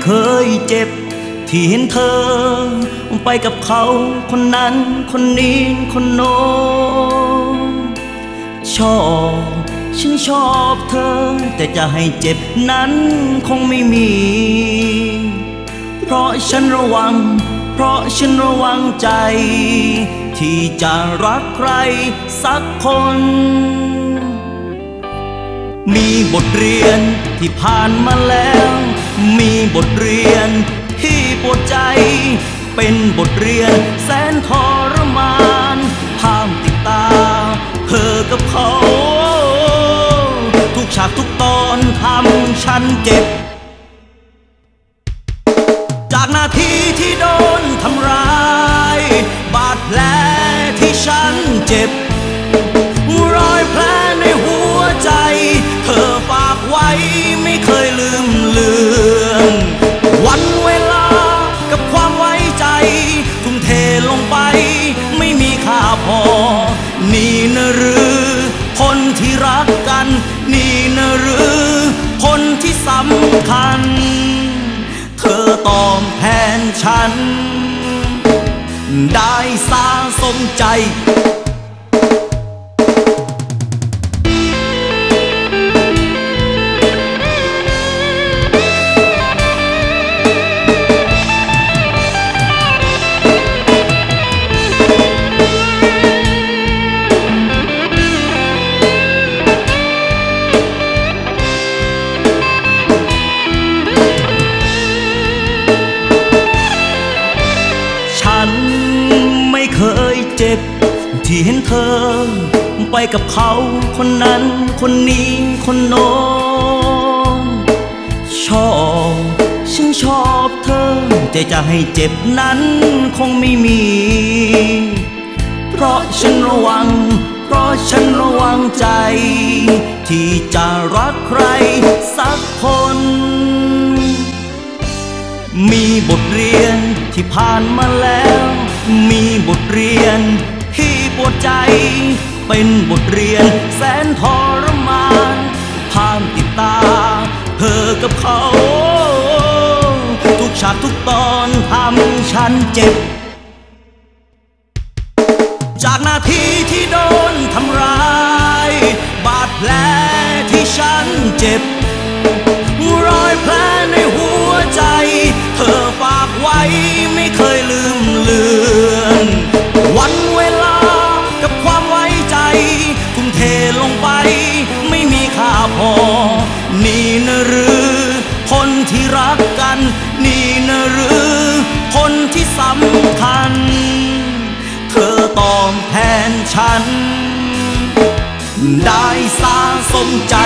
่เคยเจ็บ ที่เห็นเธอ ไปกับเขาคนนั้นคนนี้คนโน้นชอบฉันชอบเธอ แต่จะให้เจ็บนั้นคงไม่มี เพราะฉันระวัง เพราะฉันระวังใจ ที่จะรักใครสักคนมีบทเรียนที่ผ่านมาแล้ว มีบทเรียนที่ปวดใจ เป็นบทเรียนแสนทรมานห้ามติดตา เธอกับเขา ทุกฉากทุกตอนทำฉันเจ็บ จากนาทีที่โดนทำร้าย บาดแผลที่ฉันเจ็บรอยแผลในหัวใจ เธอฝากไว้ รักกัน นี่นะหรือ คนที่สำคัญ เธอตอบแทนฉัน ได้สาสมใจ ที่เห็นเธอ ไปกับเขาคนนั้นคนนี้คนโน้นชอบฉันชอบเธอ แต่จะให้เจ็บนั้นคงไม่มี เพราะฉันระวัง เพราะฉันระวังใจ ที่จะรักใครสักคน มีบทเรียนที่ผ่านมาแล้ว มีบทเรียน ใจ เป็นบทเรียนแสนทรมานผ่านติดตา เธอกับเขา ทุกฉากทุกตอนทำฉันเจ็บ จากนาทีที่โดนทำร้าย บาดแผลที่ฉันเจ็บำคัญ เธอตอบแทนฉัน ได้สาสมใจ